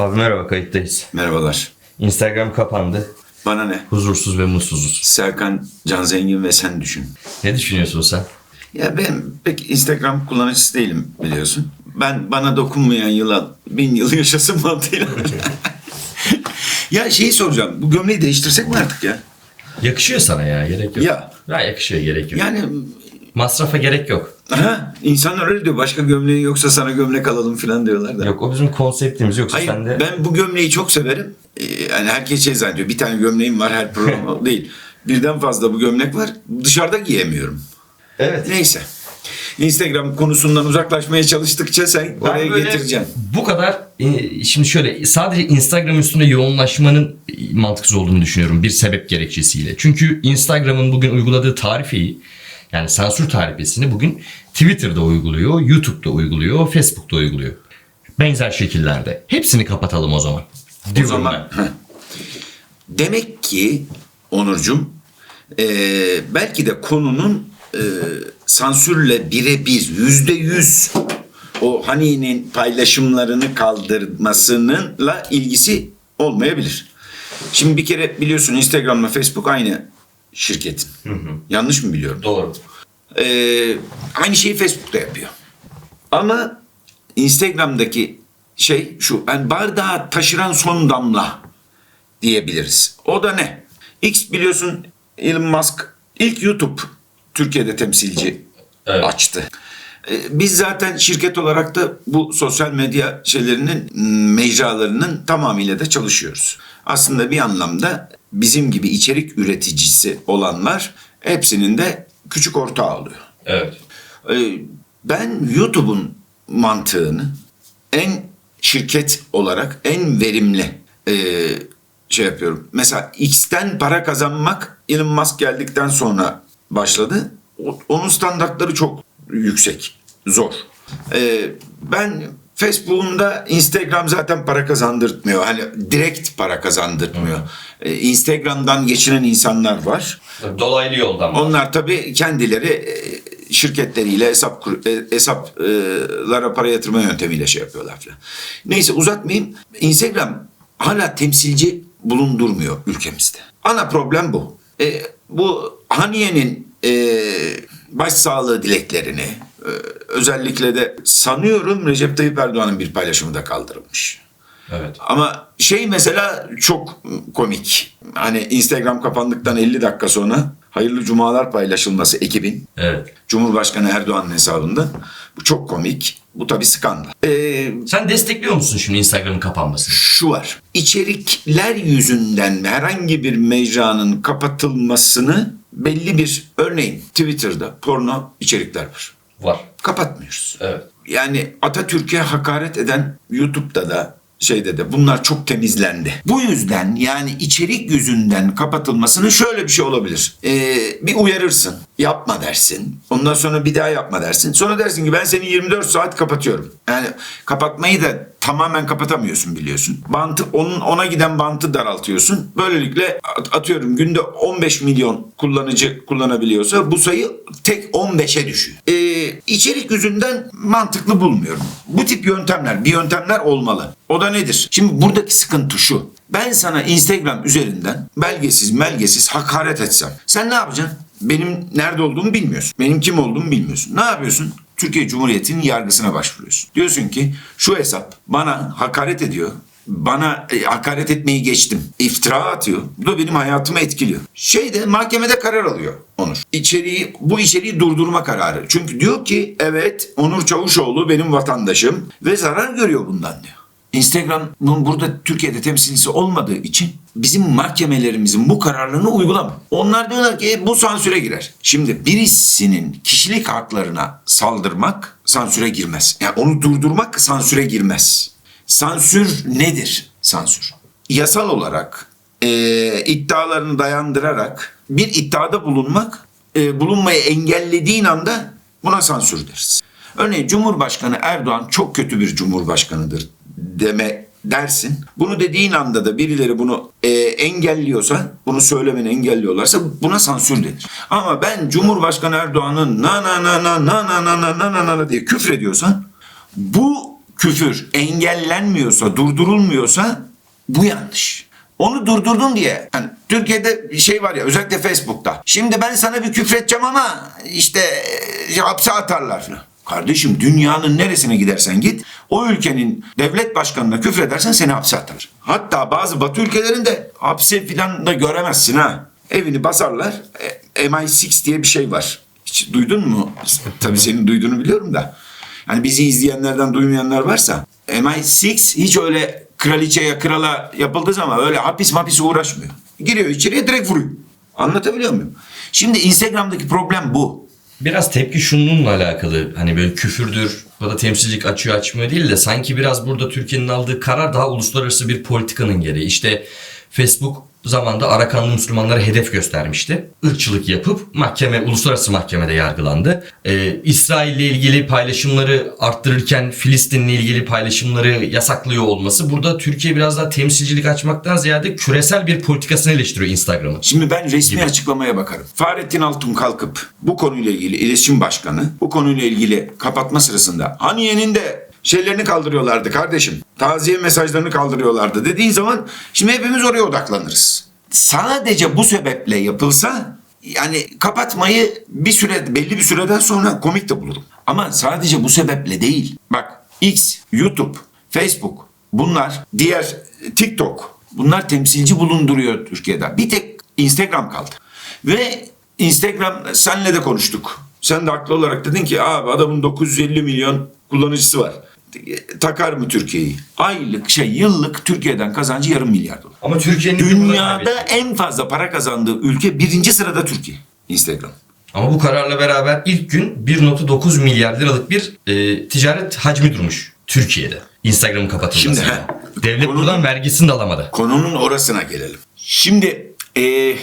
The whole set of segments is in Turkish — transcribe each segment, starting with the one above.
Abi merhaba kayıttayız. Merhabalar. Instagram kapandı. Bana ne? Huzursuz ve mutsuzuz. Serkan, Can Zengin ve sen düşün. Ne düşünüyorsun sen? Ya ben pek Instagram kullanıcısı değilim biliyorsun. Ben bana dokunmayan yılan bin yıl yaşasın mantığıyla. ya şeyi soracağım. Bu gömleği değiştirsek mi artık ya? Yakışıyor sana ya gerek yok. Ya. Ya yakışıyor gerek yok. Yani Masrafa gerek yok. Ha, insanlar öyle diyor. Başka gömleği yoksa sana gömlek alalım falan diyorlar da. Yok o bizim konseptimiz yoksa Hayır sen de... ben bu gömleği çok severim. Ee, yani herkes şey zannediyor. Bir tane gömleğim var her program değil. Birden fazla bu gömlek var. Dışarıda giyemiyorum. Evet. Neyse. Instagram konusundan uzaklaşmaya çalıştıkça sen Ben oraya getireceksin. Bu kadar e, şimdi şöyle sadece Instagram üstünde yoğunlaşmanın e, mantıksız olduğunu düşünüyorum bir sebep gerekçesiyle. Çünkü Instagram'ın bugün uyguladığı tarifeyi yani sansür tarifesini bugün Twitter'da uyguluyor, YouTube'da uyguluyor, Facebook'ta uyguluyor. Benzer şekillerde. Hepsini kapatalım o zaman. O zaman demek ki Onurcuğum eee, belki de konunun eee, sansürle birebir yüzde yüz o Hani'nin paylaşımlarını kaldırmasınınla ilgisi olmayabilir. Şimdi bir kere biliyorsun Instagram'la Facebook aynı şirketin. Yanlış mı biliyorum? Doğru. Ee, aynı şeyi Facebook'ta yapıyor. Ama Instagram'daki şey şu. Yani bardağı taşıran son damla diyebiliriz. O da ne? X biliyorsun Elon Musk ilk YouTube Türkiye'de temsilci Evet. açtı. Ee, Biz zaten şirket olarak da bu sosyal medya şeylerinin mecralarının tamamıyla da çalışıyoruz. Aslında bir anlamda bizim gibi içerik üreticisi olanlar hepsinin de küçük ortağı oluyor. Evet. Ee, Ben YouTube'un mantığını en şirket olarak en verimli e, şey yapıyorum. Mesela X'ten para kazanmak Elon Musk geldikten sonra başladı. Onun standartları çok yüksek, zor. Ee, Ben Facebook'umda Instagram zaten para kazandırtmıyor. Hani direkt para kazandırtmıyor. Ee, Instagram'dan geçinen insanlar var. Dolaylı yoldan. Onlar tabii kendileri e, şirketleriyle hesap kur- e, hesaplara para yatırma yöntemiyle şey yapıyorlar falan. Neyse uzatmayayım. Instagram hala temsilci bulundurmuyor ülkemizde. Ana problem bu. E, bu Haniye'nin e, başsağlığı dileklerini özellikle de sanıyorum Recep Tayyip Erdoğan'ın bir paylaşımı da kaldırılmış. Evet. Ama şey mesela çok komik. Hani Instagram kapandıktan 50 dakika sonra hayırlı cumalar paylaşılması ekibin Evet. Cumhurbaşkanı Erdoğan'ın hesabında. Bu çok komik. Bu tabii skandal. Ee, Sen destekliyor musun şimdi Instagram'ın kapanmasını? şu var. İçerikler yüzünden herhangi bir mecranın kapatılmasını belli bir örneğin Twitter'da porno içerikler var. Var. Kapatmıyoruz. Evet. Yani Atatürk'e hakaret eden YouTube'da da şeyde de bunlar çok temizlendi. Bu yüzden yani içerik yüzünden kapatılmasının şöyle bir şey olabilir. Ee, bir uyarırsın. Yapma dersin. Ondan sonra bir daha yapma dersin. Sonra dersin ki ben seni 24 saat kapatıyorum. Yani kapatmayı da tamamen kapatamıyorsun biliyorsun. Bantı onun ona giden bantı daraltıyorsun. Böylelikle at- atıyorum günde 15 milyon kullanıcı kullanabiliyorsa bu sayı tek 15'e düşüyor. Ee, içerik yüzünden mantıklı bulmuyorum. Bu tip yöntemler, bir yöntemler olmalı. O da nedir? Şimdi buradaki sıkıntı şu. Ben sana Instagram üzerinden belgesiz melgesiz hakaret etsem. Sen ne yapacaksın? Benim nerede olduğumu bilmiyorsun. Benim kim olduğumu bilmiyorsun. Ne yapıyorsun? Türkiye Cumhuriyeti'nin yargısına başvuruyorsun. Diyorsun ki şu hesap bana hakaret ediyor. Bana e, hakaret etmeyi geçtim. İftira atıyor. Bu da benim hayatımı etkiliyor. Şeyde mahkemede karar alıyor Onur. İçeriği, bu içeriği durdurma kararı. Çünkü diyor ki evet Onur Çavuşoğlu benim vatandaşım ve zarar görüyor bundan diyor. Instagram'ın burada Türkiye'de temsilcisi olmadığı için bizim mahkemelerimizin bu kararlarını uygulama. Onlar diyorlar ki "E, bu sansüre girer. Şimdi birisinin kişilik haklarına saldırmak sansüre girmez. Yani onu durdurmak sansüre girmez. Sansür nedir? Sansür. Yasal olarak e, iddialarını dayandırarak bir iddiada bulunmak, e, bulunmayı engellediğin anda buna sansür deriz. Örneğin Cumhurbaşkanı Erdoğan çok kötü bir cumhurbaşkanıdır deme dersin. Bunu dediğin anda da birileri bunu e, engelliyorsa, bunu söylemeni engelliyorlarsa buna sansür denir. Ama ben Cumhurbaşkanı Erdoğan'ın na na na na na na na na na na diye küfrediyorsan bu küfür engellenmiyorsa, durdurulmuyorsa bu yanlış. Onu durdurdun diye. Yani Türkiye'de bir şey var ya özellikle Facebook'ta. Şimdi ben sana bir küfredeceğim ama işte e, hapse atarlar. Kardeşim dünyanın neresine gidersen git o ülkenin devlet başkanına küfredersen seni hapse atarlar. Hatta bazı batı ülkelerinde hapse falan da göremezsin ha. Evini basarlar. E, MI6 diye bir şey var. Hiç duydun mu? Tabii senin duyduğunu biliyorum da. Hani bizi izleyenlerden duymayanlar varsa MI6 hiç öyle kraliçeye, krala yapıldığı zaman öyle hapis mapis uğraşmıyor. Giriyor içeriye direkt vuruyor. Anlatabiliyor muyum? Şimdi Instagram'daki problem bu. Biraz tepki şununla alakalı. Hani böyle küfürdür ya da temsilcilik açıyor açmıyor değil de sanki biraz burada Türkiye'nin aldığı karar daha uluslararası bir politikanın gereği. İşte Facebook zamanda Arakanlı Müslümanlara hedef göstermişti. Irkçılık yapıp mahkeme, uluslararası mahkemede yargılandı. Ee, İsrail ile ilgili paylaşımları arttırırken Filistin'le ilgili paylaşımları yasaklıyor olması burada Türkiye biraz daha temsilcilik açmaktan ziyade küresel bir politikasını eleştiriyor Instagram'ın. Şimdi ben resmi açıklamaya bakarım. Fahrettin Altun kalkıp bu konuyla ilgili iletişim başkanı bu konuyla ilgili kapatma sırasında Haniye'nin de şeylerini kaldırıyorlardı kardeşim. Taziye mesajlarını kaldırıyorlardı dediğin zaman şimdi hepimiz oraya odaklanırız. Sadece bu sebeple yapılsa yani kapatmayı bir süre belli bir süreden sonra komik de bulurum. Ama sadece bu sebeple değil. Bak X, YouTube, Facebook bunlar diğer TikTok bunlar temsilci bulunduruyor Türkiye'de. Bir tek Instagram kaldı. Ve Instagram senle de konuştuk. Sen de haklı olarak dedin ki abi adamın 950 milyon kullanıcısı var. Takar mı Türkiye'yi? Aylık şey yıllık Türkiye'den kazancı yarım milyar dolar. Ama Türkiye'nin Dünyada en fazla para kazandığı ülke birinci sırada Türkiye. Instagram. Ama bu kararla beraber ilk gün 1.9 milyar liralık bir e, ticaret hacmi durmuş Türkiye'de. Instagram'ın kapatılması. Şimdi, he. Devlet Konunun- buradan vergisini de alamadı. Konunun orasına gelelim. Şimdi eee,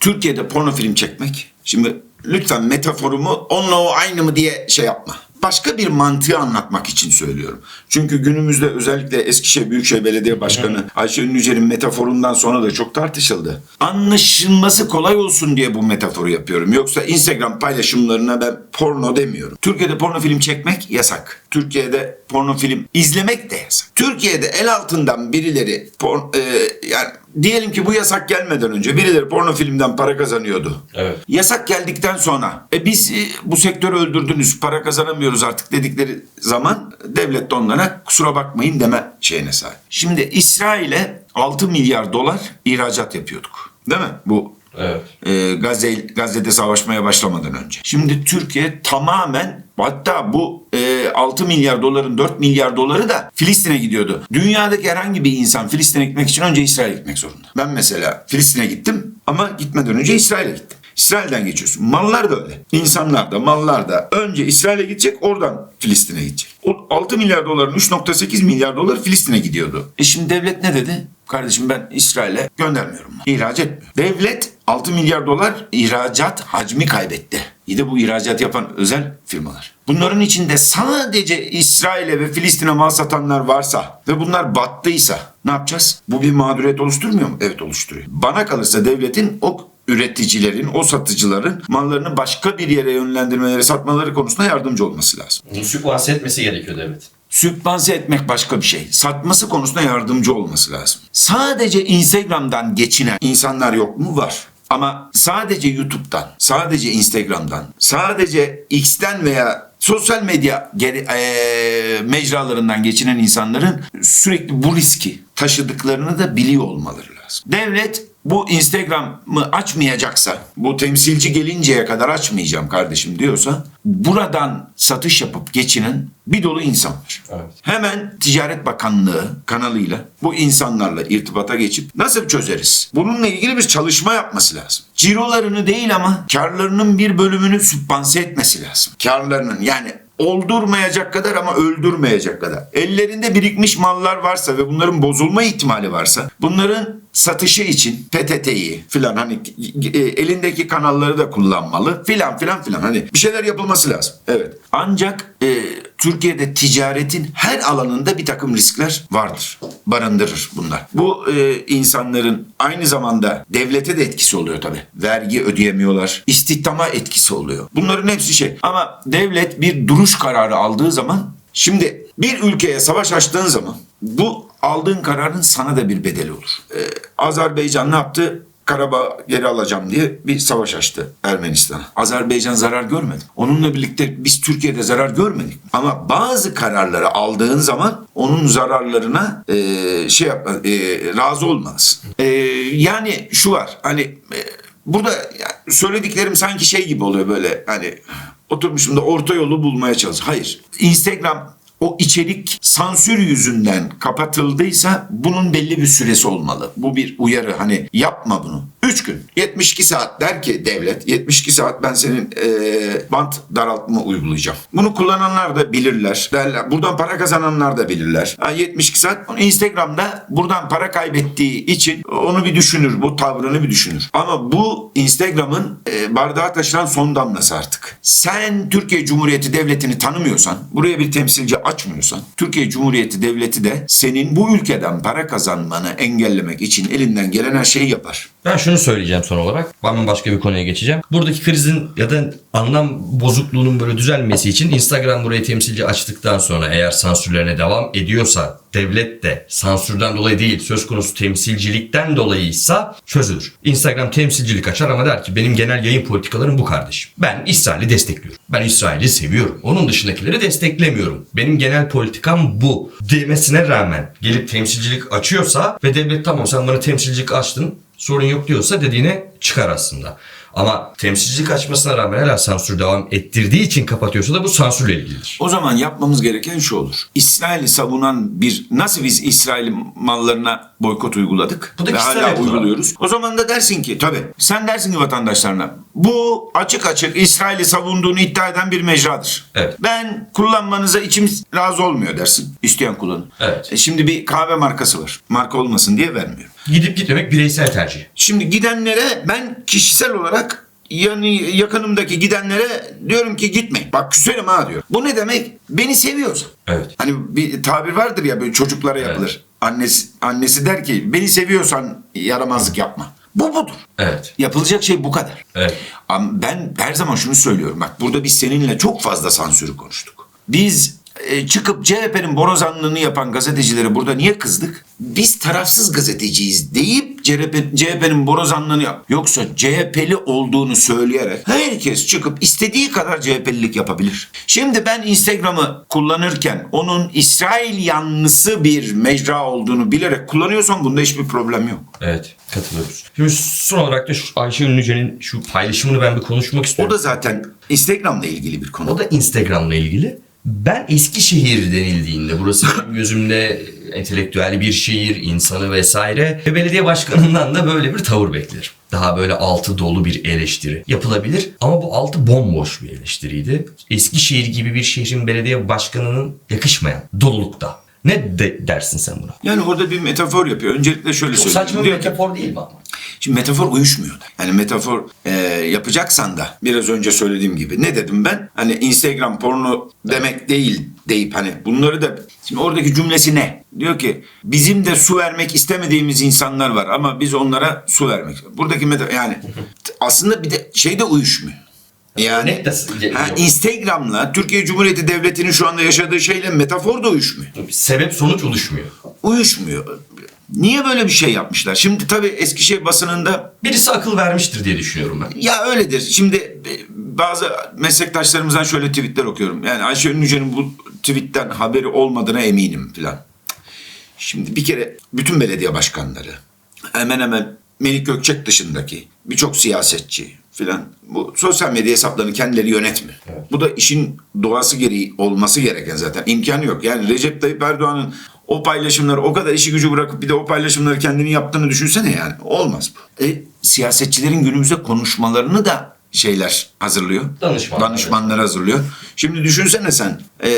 Türkiye'de porno film çekmek. Şimdi lütfen metaforumu onunla o aynı mı diye şey yapma. Başka bir mantığı anlatmak için söylüyorum. Çünkü günümüzde özellikle Eskişehir Büyükşehir Belediye Başkanı Ayşe Ünlücer'in metaforundan sonra da çok tartışıldı. Anlaşılması kolay olsun diye bu metaforu yapıyorum. Yoksa Instagram paylaşımlarına ben porno demiyorum. Türkiye'de porno film çekmek yasak. Türkiye'de porno film izlemek de yasak. Türkiye'de el altından birileri por- e, yani diyelim ki bu yasak gelmeden önce birileri porno filmden para kazanıyordu. Evet. Yasak geldikten sonra e biz e, bu sektörü öldürdünüz para kazanamıyoruz artık dedikleri zaman devlet de onlara kusura bakmayın deme şeyine sahip. Şimdi İsrail'e 6 milyar dolar ihracat yapıyorduk. Değil mi? Bu Evet. e, Gazze, Gazze'de savaşmaya başlamadan önce. Şimdi Türkiye tamamen hatta bu e, 6 milyar doların 4 milyar doları da Filistin'e gidiyordu. Dünyadaki herhangi bir insan Filistin'e gitmek için önce İsrail'e gitmek zorunda. Ben mesela Filistin'e gittim ama gitmeden önce İsrail'e gittim. İsrail'den geçiyorsun. Mallar da öyle. İnsanlar da mallar da önce İsrail'e gidecek oradan Filistin'e gidecek. O 6 milyar doların 3.8 milyar dolar Filistin'e gidiyordu. E şimdi devlet ne dedi? Kardeşim ben İsrail'e göndermiyorum. İhraç etmiyor. Devlet 6 milyar dolar ihracat hacmi kaybetti. İyi de bu ihracat yapan özel firmalar. Bunların içinde sadece İsrail'e ve Filistin'e mal satanlar varsa ve bunlar battıysa ne yapacağız? Bu bir mağduriyet oluşturmuyor mu? Evet oluşturuyor. Bana kalırsa devletin o üreticilerin, o satıcıların mallarını başka bir yere yönlendirmeleri, satmaları konusunda yardımcı olması lazım. Bunu sübvanse etmesi gerekiyor devlet. Sübvanse etmek başka bir şey. Satması konusunda yardımcı olması lazım. Sadece Instagram'dan geçinen insanlar yok mu? Var. Ama sadece YouTube'dan, sadece Instagram'dan, sadece X'ten veya sosyal medya geri- eee, mecralarından geçinen insanların sürekli bu riski taşıdıklarını da biliyor olmaları lazım. Devlet bu Instagram'ı açmayacaksa, bu temsilci gelinceye kadar açmayacağım kardeşim diyorsa, buradan satış yapıp geçinen bir dolu insan var. Evet. Hemen Ticaret Bakanlığı kanalıyla bu insanlarla irtibata geçip nasıl çözeriz? Bununla ilgili bir çalışma yapması lazım. Cirolarını değil ama karlarının bir bölümünü sübvanse etmesi lazım. Karlarının yani oldurmayacak kadar ama öldürmeyecek kadar. Ellerinde birikmiş mallar varsa ve bunların bozulma ihtimali varsa bunların satışı için PTT'yi filan hani e, elindeki kanalları da kullanmalı filan filan filan hani bir şeyler yapılması lazım. Evet. Ancak e, Türkiye'de ticaretin her alanında bir takım riskler vardır. Barındırır bunlar. Bu e, insanların aynı zamanda devlete de etkisi oluyor tabii. Vergi ödeyemiyorlar. İstihdama etkisi oluyor. Bunların hepsi şey. Ama devlet bir duruş kararı aldığı zaman Şimdi Bir ülkeye savaş açtığın zaman bu aldığın kararın sana da bir bedeli olur. Ee, Azerbaycan ne yaptı? Karabağ geri alacağım diye bir savaş açtı Ermenistan'a. Azerbaycan zarar görmedi. Onunla birlikte biz Türkiye'de zarar görmedik. Ama bazı kararları aldığın zaman onun zararlarına e, şey yapma, e, razı olmalısın. E, yani şu var hani e, burada yani söylediklerim sanki şey gibi oluyor böyle hani oturmuşum da orta yolu bulmaya çalış. Hayır. Instagram o içerik sansür yüzünden kapatıldıysa bunun belli bir süresi olmalı. Bu bir uyarı hani yapma bunu. 3 gün 72 saat der ki devlet 72 saat ben senin eee bant daraltma uygulayacağım. Bunu kullananlar da bilirler. Derler. Buradan para kazananlar da bilirler. Ha, 72 saat Instagram'da buradan para kaybettiği için onu bir düşünür. Bu tavrını bir düşünür. Ama bu Instagram'ın eee bardağa taşıran son damlası artık. Sen Türkiye Cumhuriyeti Devleti'ni tanımıyorsan, buraya bir temsilci açmıyorsan, Türkiye Cumhuriyeti Devleti de senin bu ülkeden para kazanmanı engellemek için elinden gelen her şeyi yapar. Ben şunu söyleyeceğim son olarak. Ben başka bir konuya geçeceğim. Buradaki krizin ya da anlam bozukluğunun böyle düzelmesi için Instagram buraya temsilci açtıktan sonra eğer sansürlerine devam ediyorsa devlet de sansürden dolayı değil söz konusu temsilcilikten dolayıysa çözülür. Instagram temsilcilik açar ama der ki benim genel yayın politikalarım bu kardeşim. Ben İsrail'i destekliyorum. Ben İsrail'i seviyorum. Onun dışındakileri desteklemiyorum. Benim genel politikam bu demesine rağmen gelip temsilcilik açıyorsa ve devlet tamam sen bana temsilcilik açtın sorun yok diyorsa dediğine çıkar aslında. Ama temsilcilik açmasına rağmen hala sansür devam ettirdiği için kapatıyorsa da bu sansürle ilgilidir. O zaman yapmamız gereken şu olur. İsrail'i savunan bir nasıl biz İsrail mallarına boykot uyguladık Bu da ve hala uyguluyoruz. O zaman da dersin ki tabii sen dersin ki vatandaşlarına bu açık açık İsrail'i savunduğunu iddia eden bir mecradır. Evet. Ben kullanmanıza içim razı olmuyor dersin. İsteyen kullanın. Evet. E şimdi bir kahve markası var. Marka olmasın diye vermiyorum. Gidip gitmemek bireysel tercih. Şimdi gidenlere ben kişisel olarak yani yakınımdaki gidenlere diyorum ki gitmeyin. Bak küserim ha diyor. Bu ne demek? Beni seviyorsa. Evet. Hani bir tabir vardır ya böyle çocuklara yapılır. Annesi, annesi der ki beni seviyorsan yaramazlık yapma. Bu budur. Evet. Yapılacak şey bu kadar. Evet. Ama ben her zaman şunu söylüyorum. Bak burada biz seninle çok fazla sansürü konuştuk. Biz e, çıkıp CHP'nin borazanlığını yapan gazetecilere burada niye kızdık? Biz tarafsız gazeteciyiz deyip CHP, CHP'nin borazanlığını yap. Yoksa CHP'li olduğunu söyleyerek herkes çıkıp istediği kadar CHP'lilik yapabilir. Şimdi ben Instagram'ı kullanırken onun İsrail yanlısı bir mecra olduğunu bilerek kullanıyorsam bunda hiçbir problem yok. Evet. Katılıyoruz. Şimdi son olarak da şu Ayşe Ünlüce'nin şu paylaşımını ben bir konuşmak O istiyorum. da zaten Instagram'la ilgili bir konu. O da Instagram'la ilgili. Ben Eskişehir denildiğinde burası benim gözümde entelektüel bir şehir, insanı vesaire ve belediye başkanından da böyle bir tavır beklerim. Daha böyle altı dolu bir eleştiri yapılabilir ama bu altı bomboş bir eleştiriydi. Eskişehir gibi bir şehrin belediye başkanının yakışmayan dolulukta. Ne de dersin sen buna? Yani orada bir metafor yapıyor. Öncelikle şöyle Çok söyleyeyim. saçma bir metafor değil mi ama? Şimdi metafor uyuşmuyor. Yani metafor e, yapacaksan da biraz önce söylediğim gibi ne dedim ben? Hani Instagram porno demek değil deyip hani bunları da şimdi oradaki cümlesi ne? Diyor ki bizim de su vermek istemediğimiz insanlar var ama biz onlara su vermek. Buradaki meta yani aslında bir de şey de uyuşmuyor. Yani ha, Instagram'la Türkiye Cumhuriyeti Devleti'nin şu anda yaşadığı şeyle metafor da uyuşmuyor Sebep sonuç oluşmuyor. uyuşmuyor. Niye böyle bir şey yapmışlar? Şimdi tabii Eskişehir basınında Birisi akıl vermiştir diye düşünüyorum ben. ya öyledir. Şimdi e, bazı meslektaşlarımızdan şöyle tweetler okuyorum. Yani Ayşe Ünlüce'nin bu tweetten haberi olmadığına eminim filan. Şimdi bir kere bütün belediye başkanları hemen hemen Melik Gökçek dışındaki birçok siyasetçi filan bu sosyal medya hesaplarını kendileri yönetmiyor. Bu da işin doğası gereği olması gereken zaten. imkanı yok. Yani Recep Tayyip Erdoğan'ın o paylaşımları o kadar işi gücü bırakıp bir de o paylaşımları kendini yaptığını düşünsene yani. Olmaz bu. E, siyasetçilerin günümüzde konuşmalarını da şeyler hazırlıyor. Danışmanlar. Danışmanlar hazırlıyor. Şimdi düşünsene sen e,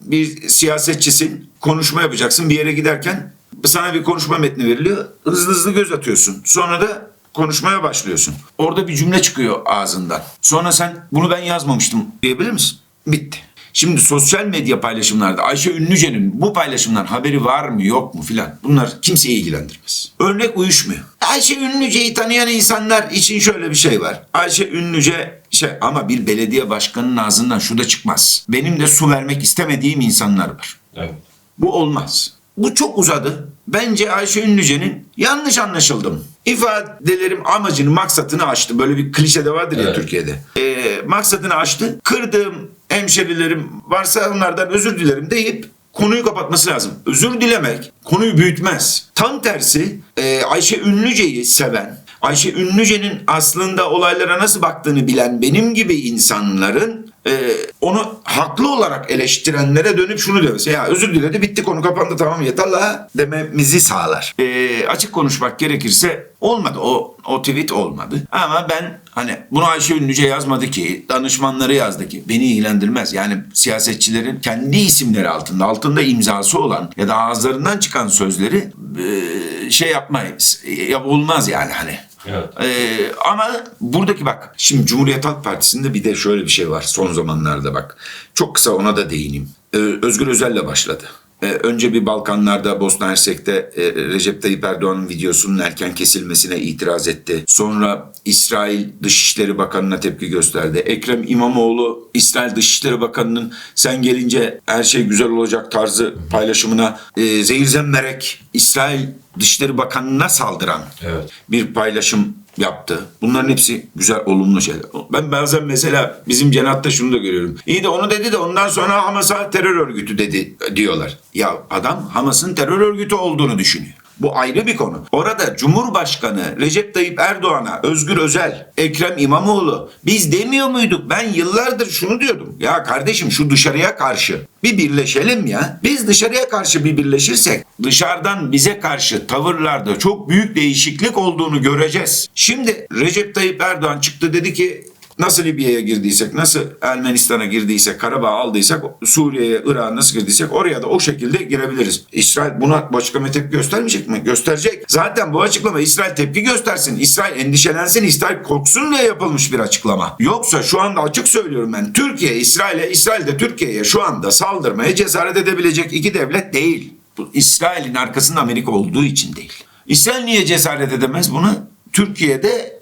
bir siyasetçisin konuşma yapacaksın bir yere giderken sana bir konuşma metni veriliyor. Hızlı hızlı göz atıyorsun. Sonra da konuşmaya başlıyorsun. Orada bir cümle çıkıyor ağzından. Sonra sen bunu ben yazmamıştım diyebilir misin? Bitti. Şimdi sosyal medya paylaşımlarda Ayşe Ünlüce'nin bu paylaşımdan haberi var mı yok mu filan bunlar kimseyi ilgilendirmez. Örnek uyuşmuyor. Ayşe Ünlüce'yi tanıyan insanlar için şöyle bir şey var. Ayşe Ünlüce şey ama bir belediye başkanının ağzından şu da çıkmaz. Benim de su vermek istemediğim insanlar var. Evet. Bu olmaz. Bu çok uzadı. Bence Ayşe Ünlüce'nin yanlış anlaşıldım. İfadelerim amacını, maksatını aştı. Böyle bir klişe de vardır ya Evet. Türkiye'de. Ee, maksadını aştı. Kırdığım hemşerilerim varsa onlardan özür dilerim deyip konuyu kapatması lazım. Özür dilemek konuyu büyütmez. Tam tersi e, Ayşe Ünlüce'yi seven, Ayşe Ünlüce'nin aslında olaylara nasıl baktığını bilen benim gibi insanların e, onu haklı olarak eleştirenlere dönüp şunu demesi. Ya özür diledi bitti konu kapandı tamam yeter la dememizi sağlar. E, açık konuşmak gerekirse olmadı. O, o tweet olmadı. Ama ben hani bunu Ayşe Ünlüce yazmadı ki danışmanları yazdı ki beni ilgilendirmez. Yani siyasetçilerin kendi isimleri altında altında imzası olan ya da ağızlarından çıkan sözleri e, şey yapmayız. Ya olmaz yani hani. Evet. Ee, ama buradaki bak şimdi Cumhuriyet Halk Partisi'nde bir de şöyle bir şey var son zamanlarda bak. Çok kısa ona da değineyim. Ee, Özgür Özel'le başladı. Ee, önce bir Balkanlarda Bosna Hersek'te e, Recep Tayyip Erdoğan'ın videosunun erken kesilmesine itiraz etti. Sonra İsrail Dışişleri Bakanı'na tepki gösterdi. Ekrem İmamoğlu İsrail Dışişleri Bakanı'nın sen gelince her şey güzel olacak tarzı paylaşımına e, zehir zemberek İsrail Dışişleri Bakanı'na saldıran Evet. bir paylaşım yaptı. Bunların hepsi güzel, olumlu şeyler. Ben bazen mesela bizim cenahta şunu da görüyorum. İyi de onu dedi de ondan sonra Hamas'a terör örgütü dedi diyorlar. Ya adam Hamas'ın terör örgütü olduğunu düşünüyor. Bu ayrı bir konu. Orada Cumhurbaşkanı Recep Tayyip Erdoğan'a, Özgür Özel, Ekrem İmamoğlu biz demiyor muyduk? Ben yıllardır şunu diyordum. Ya kardeşim şu dışarıya karşı bir birleşelim ya. Biz dışarıya karşı bir birleşirsek dışarıdan bize karşı tavırlarda çok büyük değişiklik olduğunu göreceğiz. Şimdi Recep Tayyip Erdoğan çıktı dedi ki Nasıl Libya'ya girdiysek, nasıl Ermenistan'a girdiysek, Karabağ aldıysak, Suriye'ye, Irak'a nasıl girdiysek oraya da o şekilde girebiliriz. İsrail buna bu açıklama tepki göstermeyecek mi? Gösterecek. Zaten bu açıklama İsrail tepki göstersin, İsrail endişelensin, İsrail korksun diye yapılmış bir açıklama. Yoksa şu anda açık söylüyorum ben, Türkiye, İsrail'e, İsrail de Türkiye'ye şu anda saldırmaya cesaret edebilecek iki devlet değil. Bu İsrail'in arkasında Amerika olduğu için değil. İsrail niye cesaret edemez bunu? Türkiye'de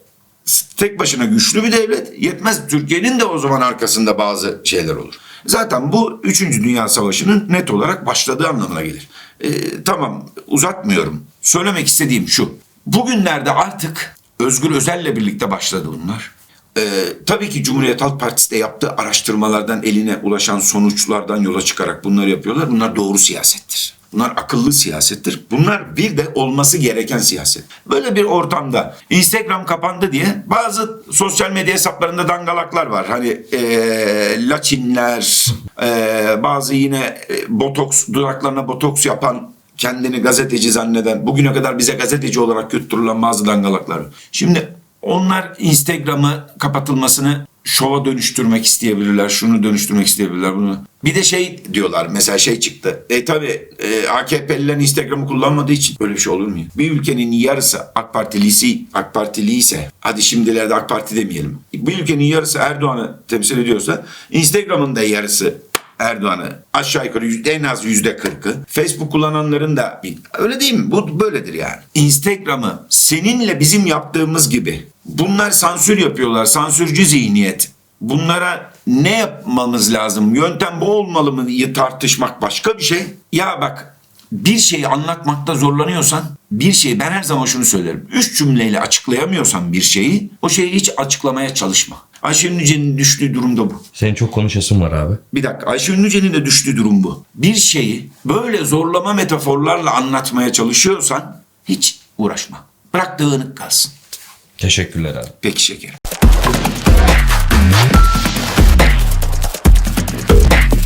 tek başına güçlü bir devlet yetmez. Türkiye'nin de o zaman arkasında bazı şeyler olur. Zaten bu 3. Dünya Savaşı'nın net olarak başladığı anlamına gelir. Ee, tamam uzatmıyorum. Söylemek istediğim şu. Bugünlerde artık Özgür Özel'le birlikte başladı bunlar. Ee, tabii ki Cumhuriyet Halk Partisi de yaptığı araştırmalardan eline ulaşan sonuçlardan yola çıkarak bunları yapıyorlar. Bunlar doğru siyasettir. Bunlar akıllı siyasettir. Bunlar bir de olması gereken siyaset. Böyle bir ortamda Instagram kapandı diye bazı sosyal medya hesaplarında dangalaklar var. Hani eee laçinler, eee, bazı yine e, botoks, dudaklarına botoks yapan kendini gazeteci zanneden, bugüne kadar bize gazeteci olarak götürülen bazı dangalaklar. Şimdi onlar Instagram'ı kapatılmasını şova dönüştürmek isteyebilirler, şunu dönüştürmek isteyebilirler bunu. Bir de şey diyorlar mesela şey çıktı. E tabi e, AKP'liler Instagram'ı kullanmadığı için böyle bir şey olur mu? Bir ülkenin yarısı AK Partilisi, AK Partili ise hadi şimdilerde AK Parti demeyelim. Bir ülkenin yarısı Erdoğan'ı temsil ediyorsa Instagram'ın da yarısı Erdoğan'ı aşağı yukarı yüzde, en az yüzde kırkı. Facebook kullananların da bir, öyle değil mi? Bu böyledir yani. Instagram'ı seninle bizim yaptığımız gibi bunlar sansür yapıyorlar. Sansürcü zihniyet. Bunlara ne yapmamız lazım? Yöntem bu olmalı mı tartışmak başka bir şey. Ya bak bir şeyi anlatmakta zorlanıyorsan bir şeyi ben her zaman şunu söylerim. Üç cümleyle açıklayamıyorsan bir şeyi o şeyi hiç açıklamaya çalışma. Ayşe Ünlüce'nin düştüğü durumda bu. Senin çok konuşasın var abi. Bir dakika Ayşe Ünlüce'nin de düştüğü durum bu. Bir şeyi böyle zorlama metaforlarla anlatmaya çalışıyorsan hiç uğraşma. Bırak dağınık kalsın. Teşekkürler abi. Peki şekerim.